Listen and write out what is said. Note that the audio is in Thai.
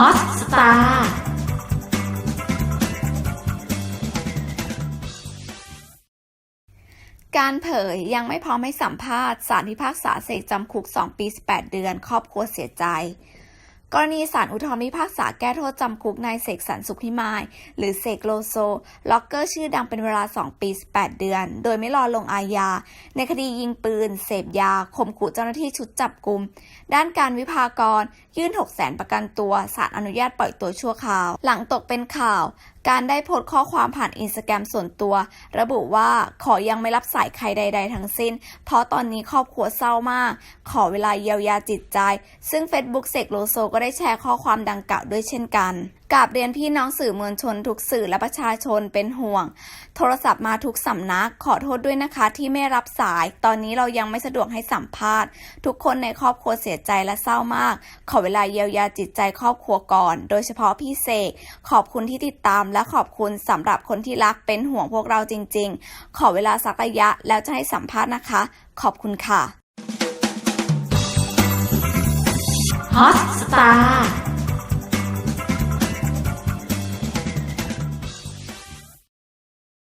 ฮอสตาร์การเผยยังไม่พร้อมให้สัมภาษณ์สารพิพากษาเสกจำคุก 2 ปี 18 เดือน ครอบครัวเสียใจ กรณีสารอุทธรณ์พิพากษาแก้โทษจำคุกนายเสกสรรสุขพิมาย หรือเสกโลโซ ล็อกเกอร์ชื่อดังเป็นเวลา 2 ปี 18 เดือน โดยไม่รอลงอาญา ในคดียิงปืน เสพยาข่มขู่เจ้าหน้าที่ชุดจับกลุ่มด้านการวิพากร ยื่น 6 0แสนประกันตัวศาลอนุญาตปล่อยตัวชั่วคราว หลังตกเป็นข่าว การได้โพสต์ข้อความผ่านอินสตาแกรมส่วนตัว ระบุว่าขอยังไม่รับสายใครใด ๆ ทั้งสิ้น เพราะตอนนี้ครอบครัวเศร้ามาก ขอเวลาเยียวยาจิตใจ ซึ่ง Facebook เสกโลโซก็ได้แชร์ข้อความดังกล่าวด้วยเช่นกันกราบเรียนพี่น้องสื่อมวลชนทุกสื่อและประชาชนเป็นห่วง โทรศัพท์มาทุกสำนัก ขอโทษด้วยนะคะที่ไม่รับสาย ตอนนี้เรายังไม่สะดวกให้สัมภาษณ์ ทุกคนในครอบครัวเสียใจและเศร้ามาก ขอเวลาเยียวยาจิตใจครอบครัวก่อน โดยเฉพาะพี่เสกขอบคุณที่ติดตาม และขอบคุณสำหรับคนที่รักเป็นห่วงพวกเราจริง ๆ ขอเวลาสักระยะแล้วจะให้สัมภาษณ์นะคะ ขอบคุณค่ะฮอตสตาร์